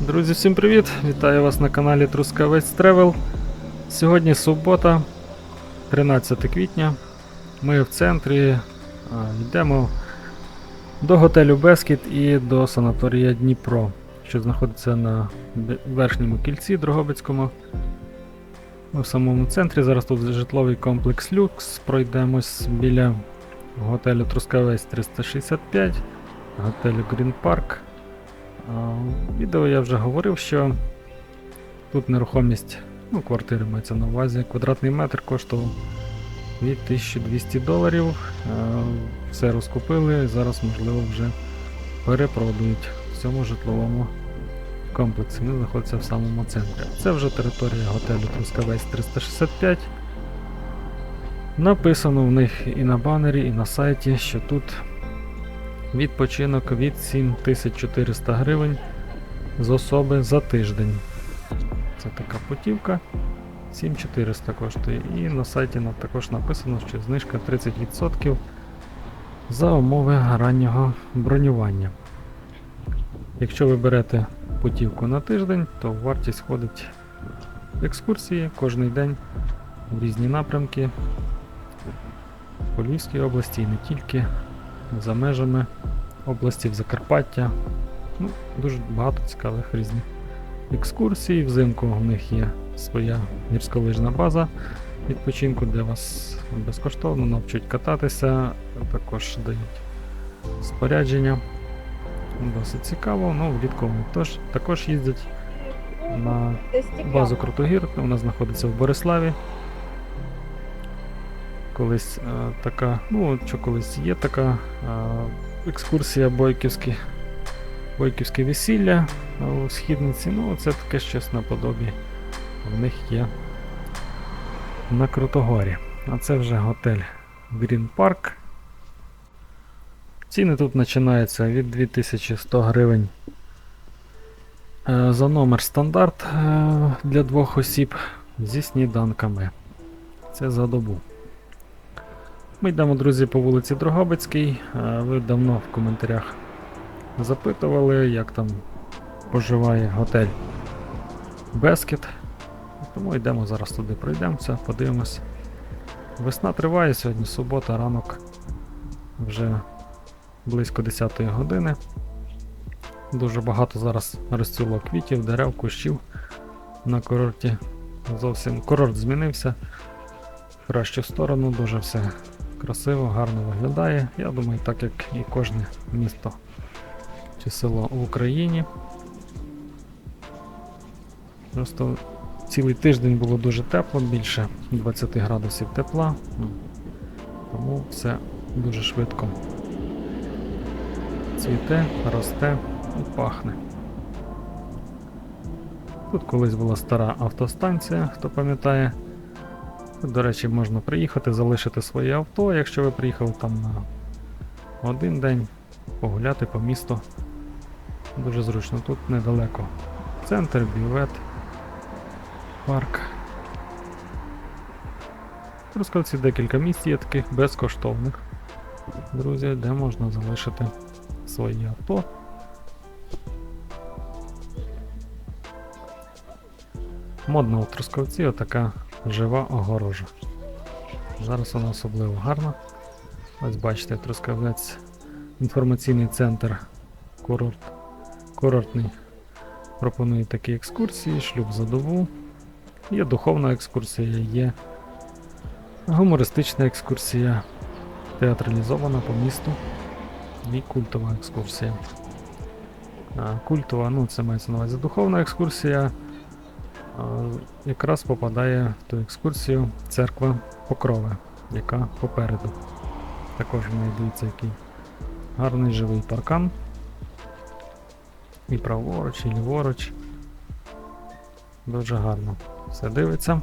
Друзі, всім привіт! Вітаю вас на каналі Трускавець Тревел. Сьогодні субота, 13 квітня. Ми в центрі йдемо до готелю Бескіт і до санаторія Дніпро, що знаходиться на верхньому кільці Дрогобицькому. Ми в самому центрі. Зараз тут житловий комплекс Люкс. Пройдемось біля готелю Трускавець 365, готелю Green Park. Відео я вже говорив, що тут нерухомість, ну, квартири мається на увазі, квадратний метр коштував від 1200 доларів. Все розкупили, зараз, можливо, вже перепродають в цьому житловому комплексі. Він знаходиться в самому центрі. Це вже територія готелю Трускавець 365. Написано в них і на банері, і на сайті, що тут Відпочинок від 7400 гривень з особи за тиждень. Це така путівка. 7400 коштує. І на сайті також написано, що знижка 30% за умови раннього бронювання. Якщо ви берете путівку на тиждень, то в вартість входить екскурсії кожен день в різні напрямки по Львівській області і не тільки за межами області в Закарпаття. Ну, дуже багато цікавих різних екскурсій. Взимку у них є своя гірськолижна база відпочинку, де вас безкоштовно навчать кататися, також дають спорядження. Досить цікаво, ну влітку теж, також їздять на базу Крутогір, вона знаходиться в Бориславі. Колись е, така, ну що колись є така е, екскурсія Бойківське, Бойківське весілля е, у східниці. Ну, це таке щось наподобі. В них є на Крутогорі. А це вже готель Green Park. Ціни тут починаються від 2100 гривень за номер стандарт для двох осіб зі сніданками. Це за добу. Ми йдемо, друзі, по вулиці Дрогобицькій. Е, Ви давно в коментарях запитували, як там поживає готель Бескет. Тому йдемо зараз туди, пройдемося, подивимось. Весна триває, сьогодні субота, ранок вже близько 10 години. Дуже багато зараз розцвіло квітів, дерев, кущів на курорті. Зовсім курорт змінився в кращу сторону, дуже все красиво, гарно виглядає. Я думаю, так як і кожне місто чи село в Україні. Просто цілий тиждень було дуже тепло, більше 20 градусів тепла, ну, тому все дуже швидко цвіте, росте і пахне. Тут колись була стара автостанція, хто пам'ятає. До речі, можна приїхати, залишити своє авто, якщо ви приїхали там на один день, погуляти по місту. Дуже зручно. Тут недалеко. Центр, бювет, парк. В Трускавці декілька місць є таких безкоштовних. Друзі, де можна залишити своє авто. Модна у Трускавці отака жива огорожа. Зараз вона особливо гарна. Ось бачите, Трускавець, інформаційний центр курорт, курортний пропонує такі екскурсії, шлюб за добу. Є духовна екскурсія, є гумористична екскурсія, театралізована по місту і культова екскурсія. Культова, ну це мається на увазі духовна екскурсія. Якраз попадає в ту екскурсію церква Покрови, яка попереду. Також дивіться який гарний живий паркан. І праворуч, і ліворуч. Дуже гарно все дивиться.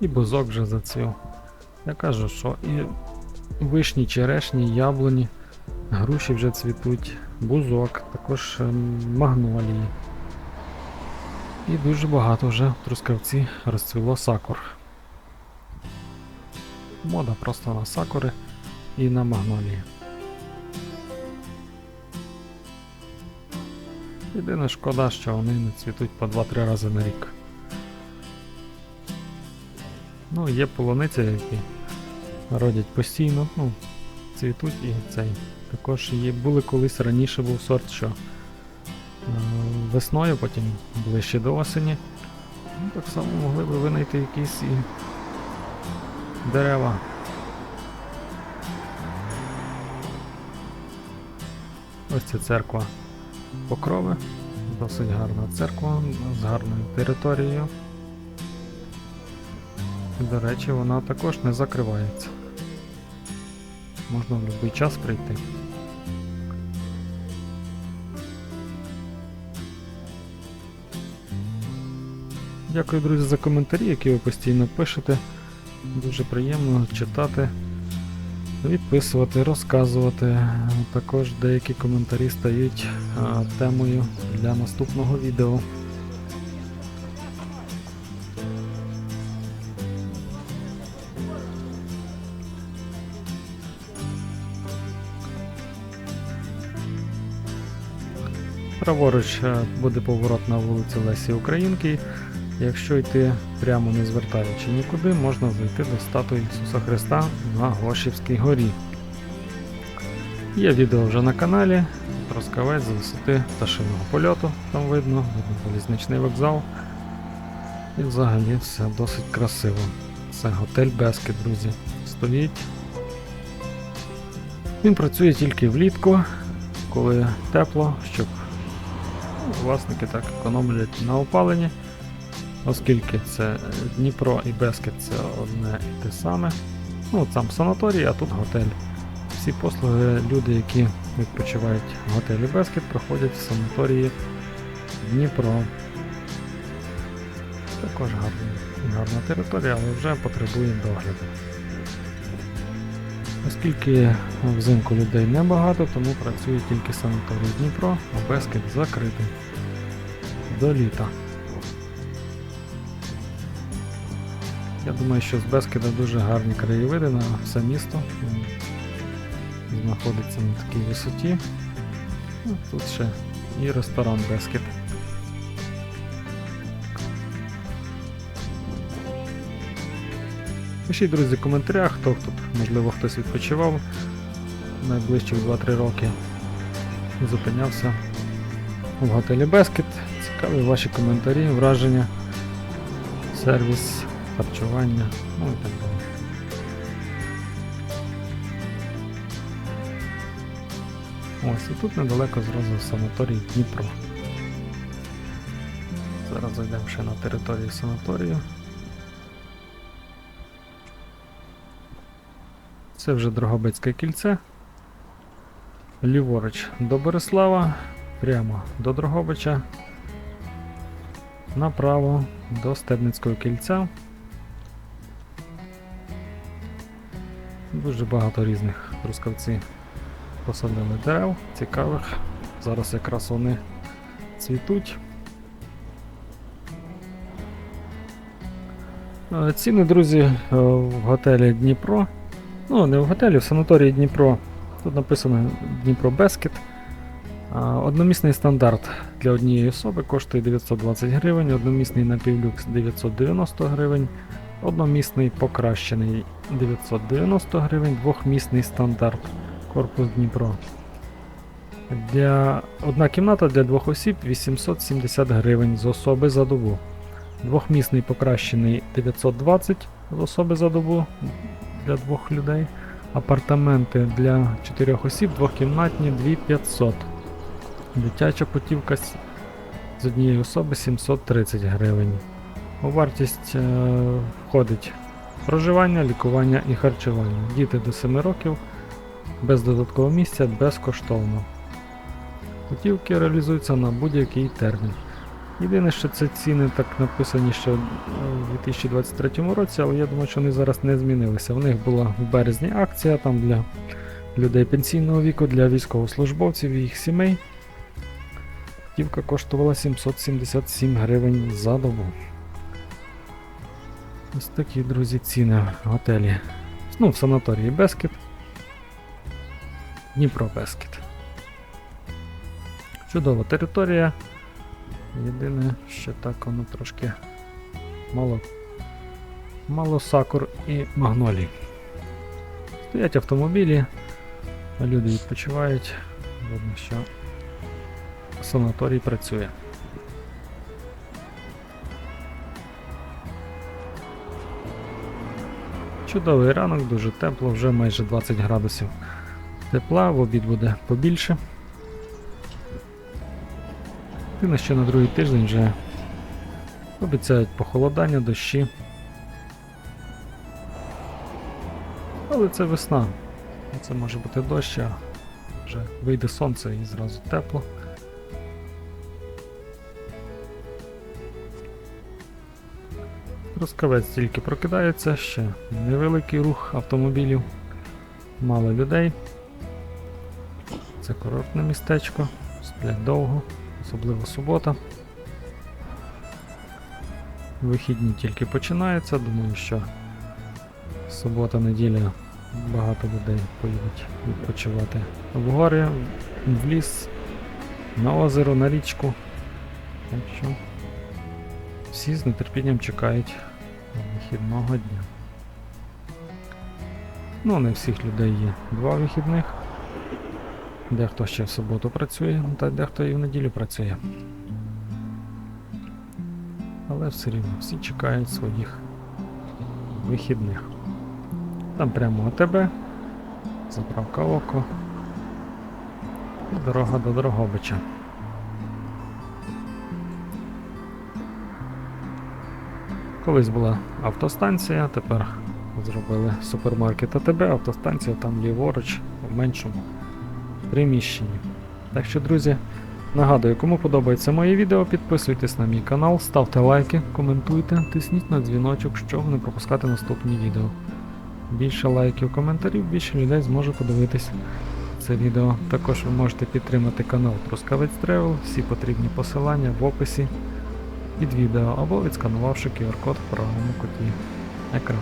І бузок вже зацвів. Я кажу, що і вишні, черешні, яблуні, груші вже цвітуть, бузок, також ем, магнолії. І дуже багато вже в Трускавці розцвіло сакур. Мода просто на сакури і на магнолії. Єдине шкода, що вони не цвітуть по 2-3 рази на рік. Ну, є полуниця, які родять постійно, ну, цвітуть і цей. Також є, були колись раніше був сорт, що весною, потім ближче до осені. Ну, так само могли б винайти якісь і дерева. Ось ця церква Покрови. Досить гарна церква з гарною територією. До речі, вона також не закривається. Можна в будь-який час прийти. Дякую, друзі, за коментарі, які ви постійно пишете. Дуже приємно читати, відписувати, розказувати. Також деякі коментарі стають а, темою для наступного відео. Праворуч буде поворот на вулицю Лесі Українки. Якщо йти прямо не звертаючи нікуди, можна зайти до статуї Ісуса Христа на Гошівській горі. Є відео вже на каналі. Розкавець з висоти пташиного польоту, там видно, видно залізничний вокзал. І взагалі все досить красиво. Це готель Бескет, друзі. Стоїть. Він працює тільки влітку, коли тепло, щоб власники так економлять на опаленні. Оскільки це Дніпро і Бескет це одне і те саме. Ну, сам санаторій, а тут готель. Всі послуги, люди, які відпочивають в готелі Бескет, проходять в санаторії Дніпро. Також гарна, гарна територія, але вже потребує догляду. Оскільки взимку людей небагато, тому працює тільки санаторій Дніпро, а Бескет закритий до літа. Я думаю, що з Бескида дуже гарні краєвиди на все місто. Знаходиться на такій висоті. Ну, Тут ще і ресторан Бескид. Пишіть, друзі, в коментарях, хто тут, можливо, хтось відпочивав найближчих 2-3 роки. Зупинявся в готелі Бескет. Цікаві ваші коментарі, враження, сервіс харчування, ну і так далі. Ось і тут недалеко зразу санаторій Дніпро. Зараз зайдемо ще на територію санаторію. Це вже Дрогобицьке кільце. Ліворуч до Борислава, прямо до Дрогобича, направо до Стебницького кільця. Дуже багато різних трускавці посадили дерев, цікавих. Зараз якраз вони цвітуть. Е, Ціни, друзі, е, в готелі Дніпро. Ну, не в готелі, в санаторії Дніпро. Тут написано Дніпро Бескет. Одномісний стандарт для однієї особи коштує 920 гривень, одномісний напівлюкс 990 гривень, одномісний покращений 990 гривень, двохмісний стандарт корпус Дніпро. Для... Одна кімната для двох осіб 870 гривень з особи за добу. Двохмісний покращений 920 з особи за добу для двох людей. Апартаменти для чотирьох осіб, двохкімнатні 2500. Дитяча путівка з однієї особи 730 гривень. У вартість е, входить проживання, лікування і харчування. Діти до 7 років без додаткового місця безкоштовно. Путівки реалізуються на будь-який термін. Єдине, що це ціни так написані ще у 2023 році, але я думаю, що вони зараз не змінилися. В них була в березні акція там для людей пенсійного віку, для військовослужбовців і їх сімей. Путівка коштувала 777 гривень за добу. Ось такі, друзі, ціни в готелі. Ну, в санаторії Бескет. Дніпро Бескет. Чудова територія. Єдине, що так воно трошки мало, мало сакур і магнолій. Стоять автомобілі, люди відпочивають. Видно, що санаторій працює. Чудовий ранок, дуже тепло, вже майже 20 градусів тепла, в обід буде побільше. Єдине, що на другий тиждень вже обіцяють похолодання, дощі. Але це весна. Це може бути дощ, а вже вийде сонце і зразу тепло. Трускавець тільки прокидається, ще невеликий рух автомобілів, мало людей. Це курортне містечко, сплять довго, особливо субота. Вихідні тільки починаються, думаю, що субота, неділя багато людей поїдуть відпочивати в гори, в ліс, на озеро, на річку. Так що всі з нетерпінням чекають вихідного дня. Ну, не всіх людей є два вихідних. Дехто ще в суботу працює, та дехто і в неділю працює. Але все рівно всі чекають своїх вихідних. Там прямо АТБ, заправка око і дорога до Дрогобича. Колись була автостанція, тепер зробили супермаркет АТБ, автостанція там ліворуч в меншому приміщенні. Так що, друзі, нагадую, кому подобається моє відео, підписуйтесь на мій канал, ставте лайки, коментуйте, тисніть на дзвіночок, щоб не пропускати наступні відео. Більше лайків, коментарів, більше людей зможе подивитись це відео. Також ви можете підтримати канал Трускавець Travel, всі потрібні посилання в описі під відео або відсканувавши QR-код в правому куті екрану.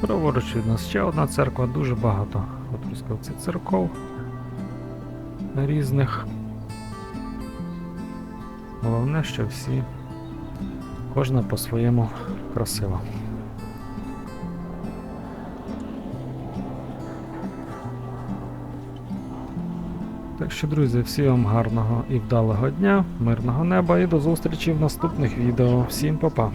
Праворуч від нас ще одна церква, дуже багато Трускавці церков різних. Головне, що всі, кожна по-своєму красива. Так що, друзі, всім вам гарного і вдалого дня, мирного неба і до зустрічі в наступних відео. Всім па-па!